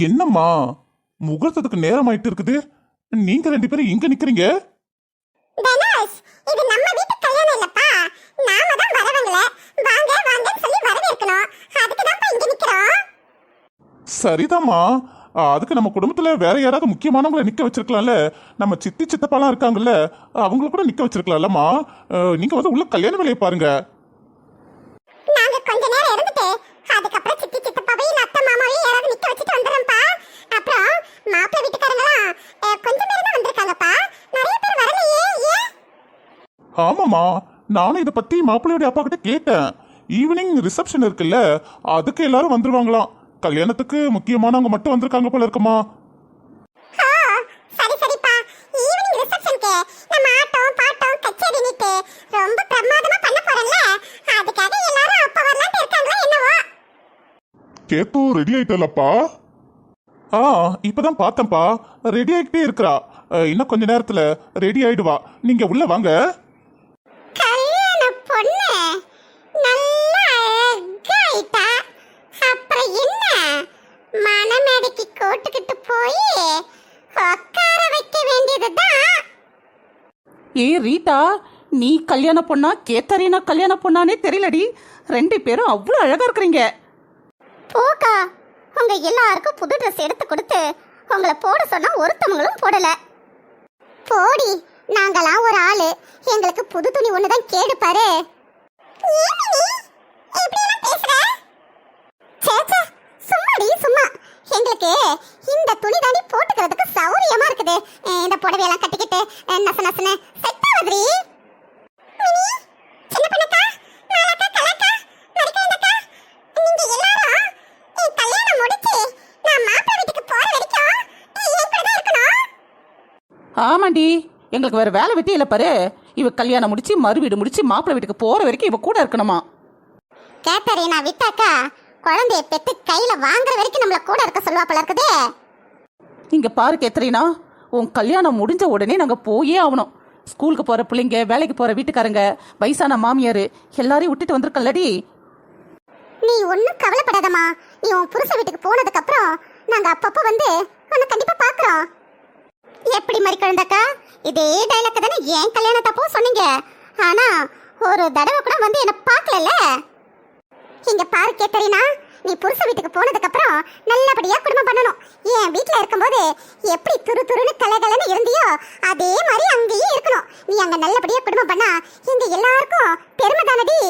என்னம்மா? முகூர்த்தத்துக்கு நேரம் ஆயிட்டு இருக்குது. நீங்க ரெண்டு பேரும் இங்க நிக்கிறீங்க? இது நம்ம வீட்டு கல்யாணம் இல்லப்பா. நாம தான் வரவங்கள வாங்க வாங்கன்னு சொல்லி வரவேற்கணும். அதுக்கு தான் இங்க நிக்கிறோம். சரிதாம்மா. அதுக்கு நம்ம குடும்பத்துல வேற யாராவது முக்கியமானவங்களை நிக்க வச்சிருக்கலாம்ல. நம்ம சித்தி சித்தப்பாலாம் இருக்காங்கல்ல. அவங்கள கூட நிக்க வச்சிருக்கலாம்லம்மா. நீங்க வந்து உள்ள கல்யாண வேலையை பாருங்க நாங்க கொஞ்ச நேரம் இருந்துட்டு அதுக்கப்புறம் சித்தி சித்தப்பாவையும் அத்தை மாமாவையும் யாராவது நிக்க வச்சுட்டு வந்துடுறோம்ப்பா அப்புறம் மாப்பிள்ளை வீட்டுக்காரங்களாம் அஹ், கொஞ்ச நேரம் தான் வந்திருக்காங்கப்பா நிறைய பேர் வரலையே ஏன் ஆமாம்மா. நானும் இதை பத்தி மாப்பிள்ளையோட அப்பா கிட்ட கேட்டேன். ஈவினிங் ரிசப்ஷன் இருக்குல்ல அதுக்கு எல்லாரும் வந்துருவாங்களாம். கல்யாணத்துக்கு முக்கியமானவங்க மட்டும் வந்திருக்காங்க போல இருக்குமா? கேத்து ரெடி ஆயிட்டலப்பா ஆ இப்பதான் பார்த்தேன்ப்பா. ரெடி ஆகிட்டே இருக்கிறா. இன்னும் கொஞ்ச நேரத்துல ரெடி ஆயிடுவா. நீங்க உள்ள வாங்க கல்யாண பொண்ணு நல்லா அழகாயிட்டா அப்புறம் என்ன மணமேடைக்கு கோட்டுக்கிட்டு போய் உட்கார வைக்க வேண்டியதுதான். ஏய் ரீட்டா நீ கல்யாண பொண்ணா கேத்தரீனா கல்யாண பொண்ணானே தெரியலடி. ரெண்டு பேரும் அவ்வளோ அழகா இருக்கிறீங்க. போக்கா உங்க எல்லாருக்கும் புது ட்ரெஸ் எடுத்து கொடுத்து உங்களை போட சொன்னா ஒருத்தவங்களும் போடல. போடி நாங்களாம் ஒரு ஆளு. எங்களுக்கு புது துணி ஒண்ணுதான் கேடு பாரு சும்மாடி சும்மா எங்களுக்கு இந்த துணி தாண்டி போட்டுக்கிறதுக்கு சௌரியமா இருக்குது. இந்த புடவையெல்லாம் கட்டிக்கிட்டு நச நசன செட் நான் இருக்கணும். ஆமாண்டி எங்களுக்கு வேற வேலை வெட்டி இல்லை பாரு. இவ கல்யாணம் முடிச்சு மறு வீடு முடிச்சு மாப்பிள்ளை வீட்டுக்கு போற வரைக்கும் இவ கூட இருக்கணுமா? கேத்தரீனா விட்டாக்கா. குழந்தைய பெத்து கையில வாங்குற வரைக்கும் நம்மள கூட இருக்க சொல்லுவா போல இருக்குதே. இங்க பாரு கேத்தரீனா உன் கல்யாணம் முடிஞ்ச உடனே நாங்க போயே ஆகணும் ஸ்கூலுக்கு போற பிள்ளைங்க வேலைக்கு போற வீட்டுக்காரங்க வயசான மாமியார் எல்லாரையும் விட்டுட்டு வந்திருக்கல்லடி. நீ ஒன்றும் கவலைப்படாதம்மா. நீ உன் புருஷ வீட்டுக்கு போனதுக்கு அப்புறம் நாங்க அப்பப்போ வந்து உன்னை கண்டிப்பா பாக்குறோம். எப்படி மாதிரி குழந்தாக்கா? இதே டைலாக் தானே ஏன் கல்யாணத்தப்போ சொன்னீங்க. ஆனா ஒரு தடவை கூட வந்து என்ன பார்க்கலல்ல? இங்க பாரு கேத்தரினா நீ புருஷ வீட்டுக்கு போனதுக்கு அப்புறம் நல்லபடியா குடும்பம் பண்ணணும். என் வீட்டுல இருக்கும்போது எப்படி துரு துருன்னு கலகலன்னு இருந்தியோ அதே மாதிரி அங்கேயும் இருக்கணும். நீ அங்க நல்லபடியா குடும்பம் பண்ணா இங்க எல்லாருக்கும் பெருமை தானடி?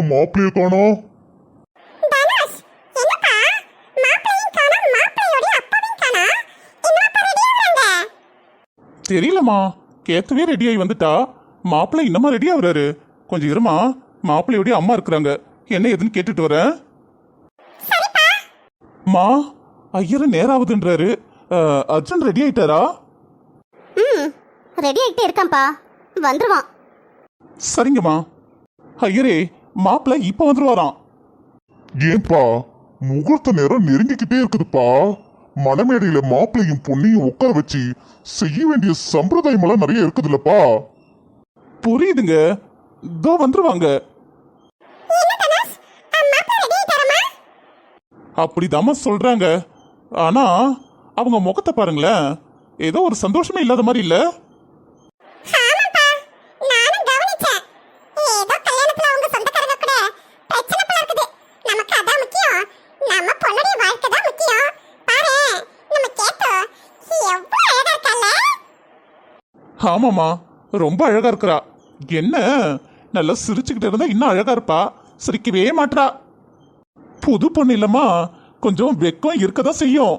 இன்னும் மாப்பிள்ளைய காணோம் தெரியலம்மா. கேத்தவே ரெடி ஆகி வந்துட்டா. மாப்பிள்ளை இன்னமா ரெடி ஆகுறாரு. கொஞ்சம் இருமா. மாப்பிள்ளையோடைய அம்மா இருக்கிறாங்க. என்ன ஏதுன்னு கேட்டுட்டு வரேன். மா ஐயரு நேரம் ஆகுதுன்றாரு அஹ், அர்ஜுன் ரெடி ஆயிட்டாரா? ம் ரெடி ஆகிட்டே இருக்கான்ப்பா. வந்துருவான். சரிங்கம்மா. ஐயரே மாப்பிள்ளை இப்போ வந்துருவாராம். ஏன்பா முகூர்த்த நேரம் நெருங்கிக்கிட்டே இருக்குதுப்பா. மணமேடையில மாப்பிள்ளையும் பொண்ணையும் உட்கார வச்சு செய்ய வேண்டிய சம்பிரதாயம் எல்லாம் நிறைய இருக்குதுல்லப்பா. புரியுதுங்க. இதோ வந்துருவாங்க. அப்படிதாம்மா சொல்றாங்க. ஆனா அவங்க முகத்தை பாருங்களேன். ஏதோ ஒரு சந்தோஷமே இல்லாத மாதிரி இல்ல ஆமாப்பா நானும் கவனிச்சேன் ஏதோ கல்யாணத்துல அவங்க சொந்தக்காரங்க கூட பிரச்சனை போல இருக்குது நமக்கு அதான் முக்கியம் நம்ம பொண்ணுடைய வாழ்க்கை தான் முக்கியம் பாரு நம்ம கேட்டோ எவ்வளவு அழகா இருக்கல்ல ஆமாம்மா ரொம்ப அழகா இருக்கிறா. என்ன? நல்லா சிரிச்சுக்கிட்டு இருந்தா இன்னும் அழகா இருப்பா. சிரிக்கவே மாட்றா. புது பொண்ணு இல்லம்மா கொஞ்சம் வெக்கம் இருக்கதான் செய்யும்.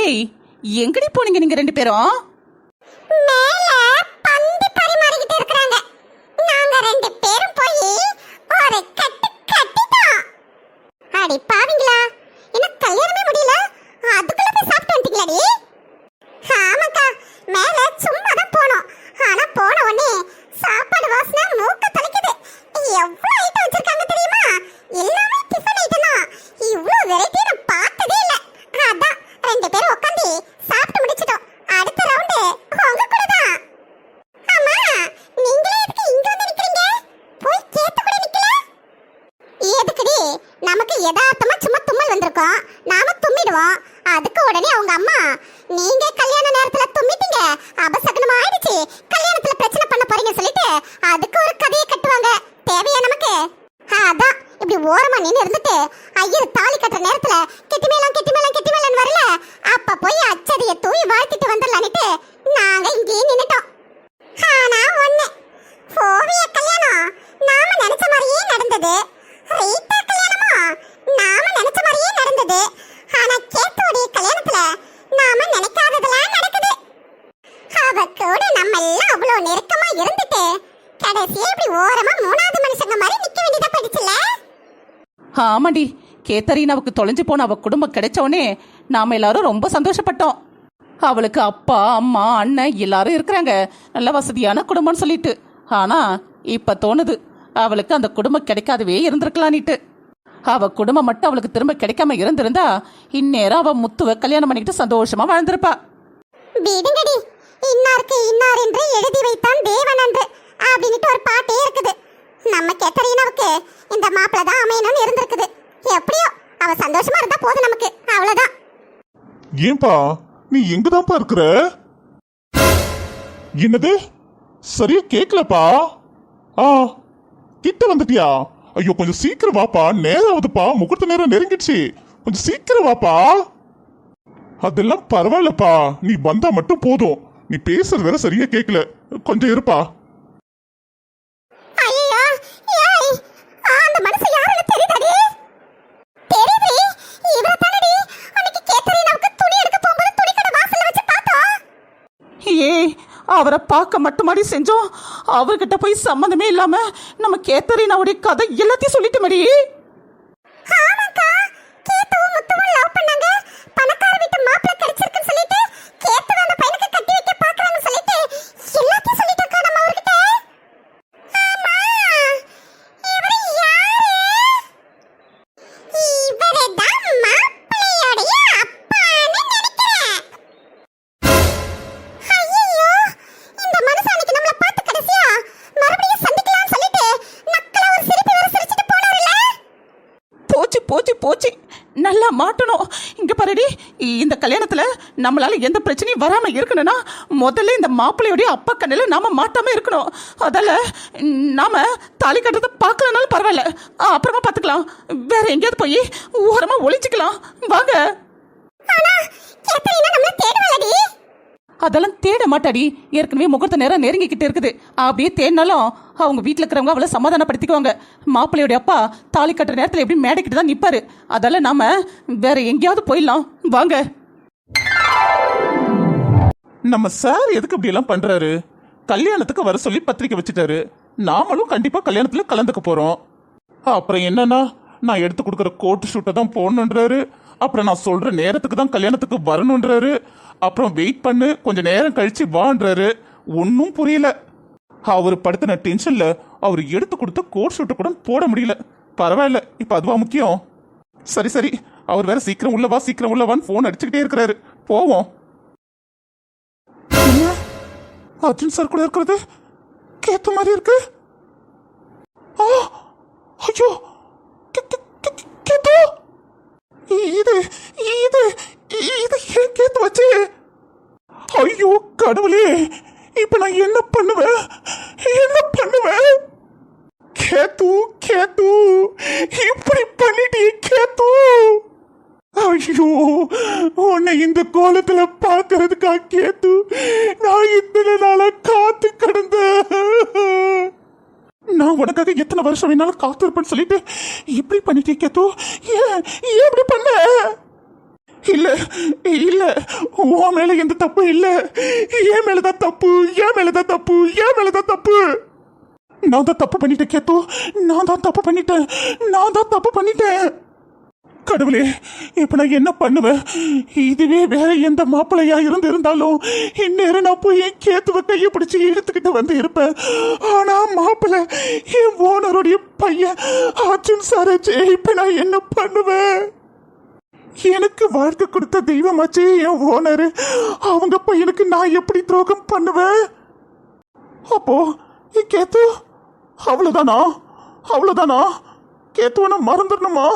ஏய் எங்கடி போனீங்க நீங்க ரெண்டு பேரும்? மேல பந்து பரிமாறிக்கிட்டு இருக்காங்க நாங்க ரெண்டு பேரும் போய் ஒரு கட்டு கட்டிட்டோம் அடி பாவிங்களா இன்னும் கல்யாணமே முடியல அதுக்குள்ள போய் சாப்பிட்டு வந்துட்டீங்களாடி ஆமாக்கா மேல சும்மா தான் போனோம் ஆனா போன உடனே சாப்பாடு வாசனை மூக்க தொலைக்குது எவ்வளவு ஐட்டம் வச்சிருக்காங்க தெரியுமா எல்லாமே டிஃபன் ஐட்டம் தான் இவ்வளவு வெரைட்டி நான் பார்த்ததே இல்ல அதான் ரெண்டு பேரும் உட்காந்து சாப்பிட்டு முடிச்சிட்டோம் அடுத்த ரவுண்டு உங்க கூட தான் ஆமா நீங்களே எதுக்கு இங்க வந்து நிக்கிறீங்க? போய் கேட்டு கூட நிக்கல? எதுக்குடி? நமக்கு யதார்த்தமா சும்மா தும்மல் வந்திருக்கோம். நாம தும்மிடுவோம். அதுக்கு உடனே அவங்க அம்மா நீங்க கல்யாண நேரத்துல தும்மிட்டீங்க. அபசகனம் ஆயிடுச்சு. கல்யாணத்துல பிரச்சனை பண்ண போறீங்க சொல்லிட்டு அதுக்கு ஒரு கதையை கட்டுவாங்க. தேவையா நமக்கு? அதான். இப்படி ஓரமா நின்று இருந்துட்டு ஐயர் தாலி கட்டுற நேரத்துல கெட்டிமேலாம் கெட்டிமேலாம் கெட்டிமேலன்னு வரல. அப்ப போய் அச்சதியை தூவி வாழ்த்திட்டு வந்துடலான்னுட்டு நாங்க இங்கேயே நின்னுட்டோம் ஆனா ஒண்ணு ஓவிய கல்யாணம் நாம நினைச்ச மாதிரியே நடந்தது. ரீட்டா கல்யாணமா? நாம நினைச்ச மாதிரியே நடந்தது. ஆனா கேத்தோடைய கல்யாணத்துல நாம நினைக்காததெல்லாம் நடக்குது. அவ கூட நம்ம எல்லாம் அவ்வளவு நெருக்கமா இருந்துட்டு கடைசியா இப்படி ஓரமா மூணாவது மனுஷங்க மாதிரி நிக்க வேண்டியதா படிச்சுல ஆமாடி கேத்தரீனாவுக்கு தொலைஞ்சு போன அவ குடும்பம் கிடைச்சோடனே நாம எல்லாரும் ரொம்ப சந்தோஷப்பட்டோம். அவளுக்கு அப்பா அம்மா அண்ணன் எல்லாரும் இருக்கிறாங்க. நல்ல வசதியான குடும்பம்னு சொல்லிட்டு. ஆனா இப்ப தோணுது. அவளுக்கு அந்த குடும்பம் கிடைக்காதவே இருந்திருக்கலான்னுட்டு அவ குடும்பம் மட்டும் அவளுக்கு திரும்ப கிடைக்காம இருந்திருந்தா இந்நேரம் அவ முத்துவ கல்யாணம் பண்ணிக்கிட்டு சந்தோஷமா வாழ்ந்திருப்பா. விடுங்கடி. இன்னாருக்கு இன்னார் என்று எழுதி வைத்தான் தேவன் என்று அப்படின்ட்டு ஒரு பாட்டே இருக்குது. நம்ம கெத்தரீனாவுக்கு இந்த மாப்பிள்ள தான் அமையணும்னு இருந்திருக்குது. எப்படியோ அவ சந்தோஷமா இருந்தா போதும் நமக்கு. அவ்வளவுதான். ஏன்பா நீ எங்கதான்ப்பா இருக்கிற? என்னது? சரியா கேக்கலப்பா? ஆ கிட்ட வந்துட்டியா? ஐயோ கொஞ்சம் சீக்கிரம் வாப்பா. நேரம் ஆகுதுப்பா முகூர்த்த நேரம் நெருங்கிடுச்சு. கொஞ்சம் சீக்கிரம் வாப்பா. அதெல்லாம் பரவாயில்லப்பா. நீ வந்தா மட்டும் போதும். நீ பேசுறது வேற சரியா கேட்கல கொஞ்சம் இருப்பா ஐயோ ஏய் ஆ, அந்த மனுஷன் யாருன்னு தெரியுதாடி தெரியுது இவரை தானடி அன்னைக்கு கேத்தரீனாவுக்கு துணி எடுக்க போகும்போது துணி கடை வாசல்ல வச்சு பார்த்தோம் ஏய் அவரை பார்க்க மட்டுமாடி செஞ்சோம். அவர்கிட்ட போய் சம்மந்தமே இல்லாம நம்ம கேத்தரீனாவுடைய கதை எல்லாத்தையும் சொல்லிட்டு மடி கல்யாணத்துல நம்மளால எந்த பிரச்சனையும் வராம இருக்கணும்னா முதல்ல இந்த மாப்பிள்ளையோடைய அப்பா கண்ணில் நாம மாட்டாம இருக்கணும். அதால நாம தாலி கட்டுறதை பார்க்கலனாலும் பரவாயில்ல. அப்புறமா பார்த்துக்கலாம். வேற எங்கேயாவது போய் ஓரமா ஒளிச்சுக்கலாம் வாங்க. அதெல்லாம் தேட மாட்டாடி. ஏற்கனவே முகூர்த்த நேரம் நெருங்கிக்கிட்டு இருக்குது. அப்படியே தேடினாலும் அவங்க வீட்டில் இருக்கிறவங்க அவளை சமாதானப்படுத்திக்குவாங்க. மாப்பிள்ளையோட அப்பா தாலி கட்டுற நேரத்தில் எப்படி மேடைக்கிட்டு தான் நிற்பாரு அதெல்லாம் நாம வேற எங்கேயாவது போயிடலாம். வாங்க. நம்ம சார் எதுக்கு இப்படியெல்லாம் பண்ணுறாரு கல்யாணத்துக்கு வர சொல்லி பத்திரிக்கை வச்சுட்டாரு. நாமளும் கண்டிப்பாக கல்யாணத்தில் கலந்துக்க போகிறோம் அப்புறம் என்னன்னா நான் எடுத்து கொடுக்குற கோட் ஷூட்டை தான் போடணுன்றாரு அப்புறம் நான் சொல்கிற நேரத்துக்கு தான் கல்யாணத்துக்கு வரணுன்றாரு அப்புறம் வெயிட் பண்ணு கொஞ்சம் நேரம் கழித்து வான்றாரு. ஒன்றும் புரியல. அவர் படுத்தின டென்ஷனில் அவர் எடுத்து கொடுத்த கோட் ஷூட்டை கூட போட முடியல. பரவாயில்ல இப்போ அதுவா முக்கியம்? சரி சரி. அவர் வேற சீக்கிரம் உள்ளவா சீக்கிரம் உள்ளவான்னு ஃபோன் அடிச்சுக்கிட்டே இருக்கிறாரு. போவோம். அர்ஜுன் சார் கூட இருக்கிறது? கேத்த மாதிரி இருக்கு. ஆ ஐயோ கேத்து? இது இது இது ஏன் கேத்து வச்சு? ஐயோ கடவுளே இப்ப நான் என்ன பண்ணுவேன்? என்ன பண்ணுவேன்? கேத்து கேத்து இப்படி பண்ணிட்டே கேத்து. ஐயோ உன்னை இந்த கோலத்துல பாக்குறதுக்கா கேத்து நான் இத்தனை நாளா காத்து கிடந்தேன். நான் உனக்காக எத்தனை வருஷம் வேணாலும் காத்திருப்பேன்னு சொல்லிட்டு இப்படி பண்ணிட்டே கேத்து ஏன்? ஏன் இப்படி பண்ண? இல்ல இல்ல உன் மேல எந்த தப்பு இல்ல. என் மேலதான் தப்பு என் மேலதான் தப்பு என் மேலதான் தப்பு. நான் தான் தப்பு பண்ணிட்டேன் கேத்து நான் தான் தப்பு பண்ணிட்டேன். நான் தான் தப்பு பண்ணிட்டேன். கடவுளே இப்ப நான் என்ன பண்ணுவேன்? இதுவே வேற எந்த மாப்பிள்ளையா இருந்து இருந்தாலும் இந்நேரம் நான் போய் என் கேத்துவ கையை பிடிச்சி இழுத்துக்கிட்டு வந்து இருப்பேன். ஆனா மாப்பிள்ளை என் ஓனருடைய பையன் ஆச்சின் சாரஜே இப்ப நான் என்ன பண்ணுவேன்? எனக்கு வாழ்க்கை கொடுத்த தெய்வமாச்சே என் ஓனர். அவங்க பையனுக்கு நான் எப்படி துரோகம் பண்ணுவேன்? அப்போ ஏ கேத்து அவ்வளோதானா அவ்வளோதானா கேத்துவனை மறந்துடணுமா?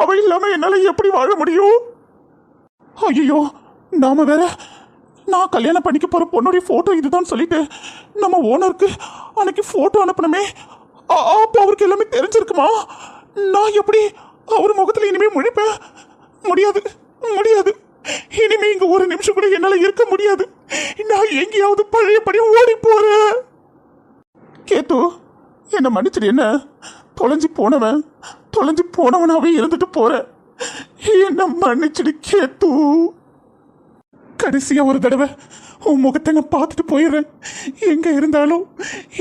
அவ இல்லாம என்னால எப்படி வாழ முடியும்? ஐயோ நாம வேற நான் கல்யாணம் பண்ணிக்க போற பொண்ணுடைய போட்டோ இதுதான் சொல்லிட்டு நம்ம ஓனருக்கு அன்னைக்கு போட்டோ அனுப்பணுமே அப்போ அவருக்கு எல்லாமே தெரிஞ்சிருக்குமா? நான் எப்படி அவர் முகத்துல இனிமே முழிப்பேன்? முடியாது முடியாது. இனிமே இங்க ஒரு நிமிஷம் கூட என்னால இருக்க முடியாது. நான் எங்கேயாவது பழையபடி ஓடி போறேன். கேத்து என்ன மன்னிச்சிடு என்ன? தொலைஞ்சு போனவன். தொலைஞ்சு போனவனாவே இருந்துட்டு போறேன் என்ன மன்னிச்சிடு கேத்து கடைசியா ஒரு தடவை உன் முகத்தை நான் பார்த்துட்டு போயிடுறேன். எங்க இருந்தாலும்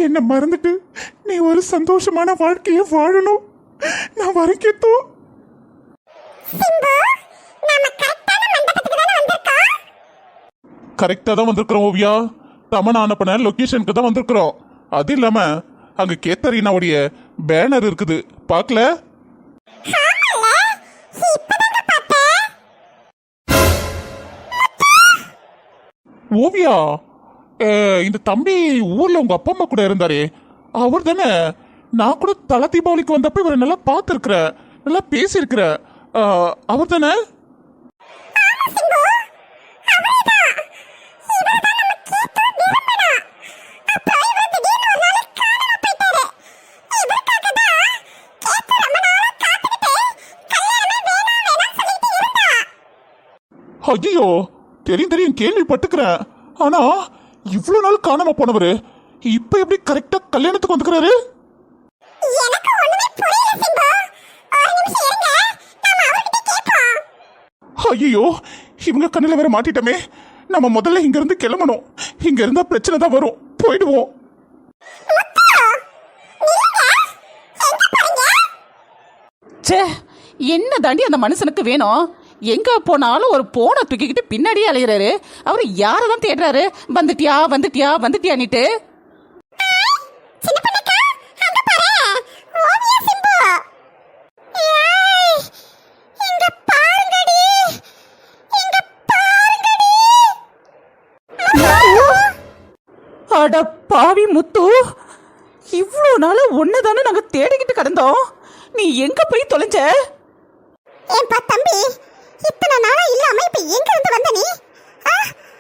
என்னை மறந்துட்டு நீ ஒரு சந்தோஷமான வாழ்க்கையை வாழணும். நான் வரேன் கேத்து கரெக்டாக தான் வந்திருக்கிறோம் ஓவியா. தமன் அனுப்பின லொக்கேஷனுக்கு தான் வந்திருக்கிறோம். அது இல்லாம அங்க கேத்தரினாவுடைய பேனர் இருக்குது. பார்க்கல? ஓவியா இந்த தம்பி ஊர்ல உங்க அப்பா அம்மா கூட இருந்தாரே. அவர் தானே? நான் கூட தல தீபாவளிக்கு வந்தப்ப இவரை நல்லா பார்த்துருக்குற நல்லா பேசியிருக்கிற அவர் தானே சிம்பு அவர்தான் இவர்தான் நம்ம கீத்து நிரம்பனா அப்புறம் இவர் திடீர்னு ஒரு நாள் காணாம போயிட்டாரு இவருக்காக தான் கேத்து ரொம்ப நாளா காத்துக்கிட்டு கல்யாணமே வேணாம் வேணாம் சொல்லிட்டு இருந்தா ஐயோ தெரியும் தெரியும் கேள்விப்பட்டுக்கிறேன். ஆனா இவ்வளோ நாள் காணாம போனவர் இப்போ எப்படி கரெக்டா கல்யாணத்துக்கு வந்துக்கிறாரு? எனக்கு ஒண்ணுமே புரியல சிம்பு. ஒரு நிமிஷம் இருங்க நாம அவர்கிட்ட கேட்போம். ஐயோ இவங்க கண்ணில் வேற மாட்டிட்டோமே. நம்ம முதல்ல இங்க இருந்து கிளம்பணும். இங்க இருந்தா பிரச்சனை தான் வரும். போயிடுவோம். ச்சே என்ன தாண்டி அந்த மனுஷனுக்கு வேணும்? எங்க போனாலும் ஒரு போனை தூக்கிக்கிட்டு பின்னாடியே அலையிறாரு. அவர் யாரை தான் தேடுறாரு? வந்துட்டியா வந்துட்டியா வந்துட்டியான்னுட்டு. அட பாவி முத்து இவ்வளோ நாள் ஒன்று தானே நாங்கள் தேடிக்கிட்டு கிடந்தோம். நீ எங்க போய் தொலைஞ்ச? ஏன்பா தம்பி இத்தனை நாளா இல்லாம இப்ப எங்க இருந்து வந்த நீ?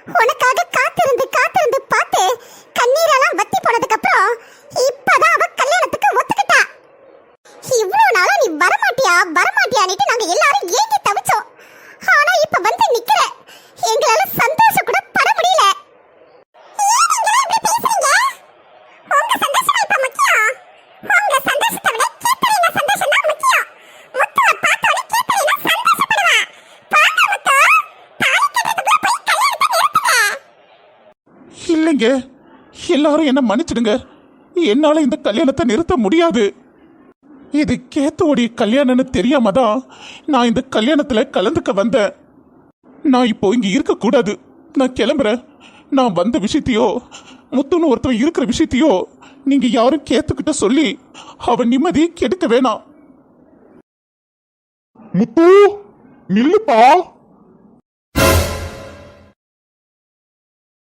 உனக்காக காத்திருந்து காத்திருந்து பார்த்து கண்ணீரெல்லாம் வத்தி போனதுக்கு அப்புறம் இப்பதான் அவ கல்யாணத்துக்கு ஒத்துக்கிட்டா. இவ்வளவு நாளா நீ வரமாட்டியா? வரமாட்டியான்னுட்டு நாங்க எல்லாரும் ஏங்கி தவிச்சோம் ஆனா இப்ப வந்து நிக்கிற எங்களால சந்தோஷம் கூட பட முடியல ஏன் நீங்களாம் இப்படி பேசுறீங்க உங்க சந்தோஷம் இப்ப முக்கியம் உங்க சந்தோஷத்தை விட கீர்த்தனையின சந்தோஷம் தான் முக்கியம் முத்துவை பார்த்தோன்னே கீர்த்தனையின சந்தோஷப்படுவா பாக்க முத்து தாலி கட்டுறதுக்குள்ள போய் கல்யாணத்தை நிறுத்துங்க இல்லைங்க எல்லாரும் என்ன மன்னிச்சிடுங்க. என்னால் இந்த கல்யாணத்தை நிறுத்த முடியாது. இது கேத்தோடைய கல்யாணம்னு தெரியாம தான் நான் இந்த கல்யாணத்தில் கலந்துக்க வந்தேன். நான் இப்போ இங்கே இருக்கக்கூடாது. நான் கிளம்புறேன். நான் வந்த விஷயத்தையோ முத்துன்னு ஒருத்தன் இருக்கிற விஷயத்தையோ நீங்கள் யாரும் கேத்துக்கிட்ட சொல்லி அவன் நிம்மதியை கெடுக்க வேணாம். முத்து நில்லுப்பா.